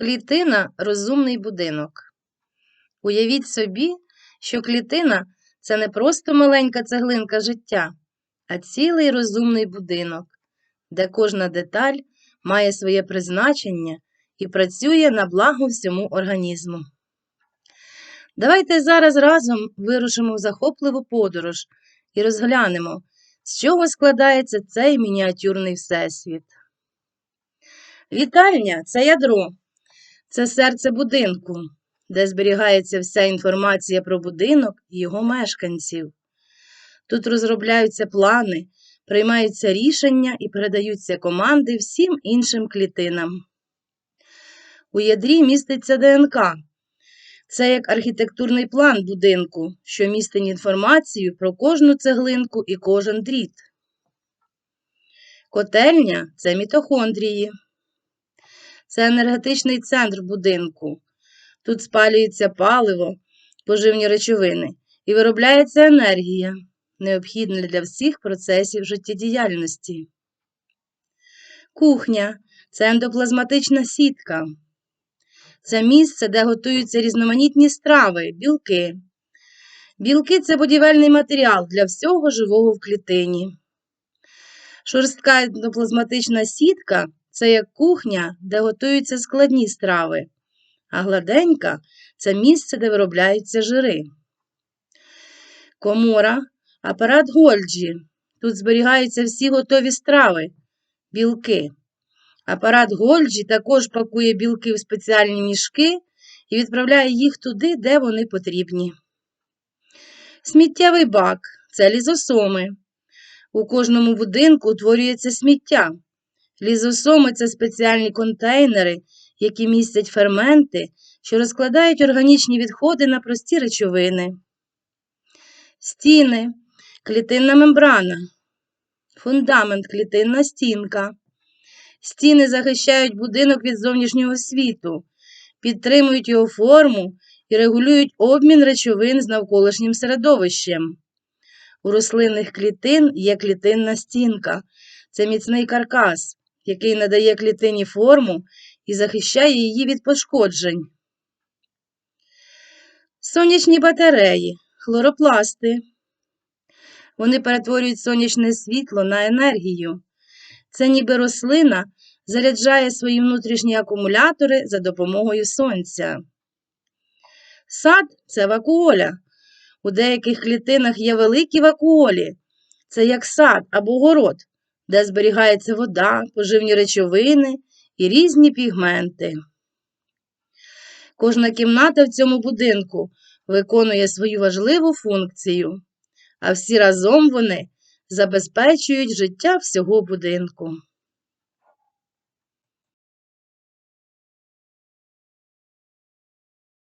Клітина розумний будинок. Уявіть собі, що клітина це не просто маленька цеглинка життя, а цілий розумний будинок, де кожна деталь має своє призначення і працює на благо всьому організму. Давайте зараз разом вирушимо в захопливу подорож і розглянемо, з чого складається цей мініатюрний всесвіт. Вітальня це ядро, це серце будинку, де зберігається вся інформація про будинок і його мешканців. Тут розробляються плани, приймаються рішення і передаються команди всім іншим клітинам. У ядрі міститься ДНК. Це як архітектурний план будинку, що містить інформацію про кожну цеглинку і кожен дріт. Котельня це мітохондрії. Це енергетичний центр будинку. Тут спалюється паливо, поживні речовини і виробляється енергія, необхідна для всіх процесів життєдіяльності. Кухня це ендоплазматична сітка. Це місце, де готуються різноманітні страви, білки. Білки це будівельний матеріал для всього живого в клітині. Шорстка ендоплазматична сітка це як кухня, де готуються складні страви, а гладенька це місце, де виробляються жири. Комора апарат Гольджі. Тут зберігаються всі готові страви, білки. Апарат Гольджі також пакує білки в спеціальні мішки і відправляє їх туди, де вони потрібні. Сміттєвий бак це лізосоми. У кожному будинку утворюється сміття. Лізосоми це спеціальні контейнери, які містять ферменти, що розкладають органічні відходи на прості речовини. Стіни клітинна мембрана, фундамент клітинна стінка. Стіни захищають будинок від зовнішнього світу, підтримують його форму і регулюють обмін речовин з навколишнім середовищем. У рослинних клітин є клітинна стінка, це міцний каркас, який надає клітині форму і захищає її від пошкоджень. Сонячні батареї, хлоропласти. Вони перетворюють сонячне світло на енергію. Це ніби рослина заряджає свої внутрішні акумулятори за допомогою сонця. Сад це вакуоля. У деяких клітинах є великі вакуолі. Це як сад або город, де зберігається вода, поживні речовини і різні пігменти. Кожна кімната в цьому будинку виконує свою важливу функцію, а всі разом вони забезпечують життя всього будинку.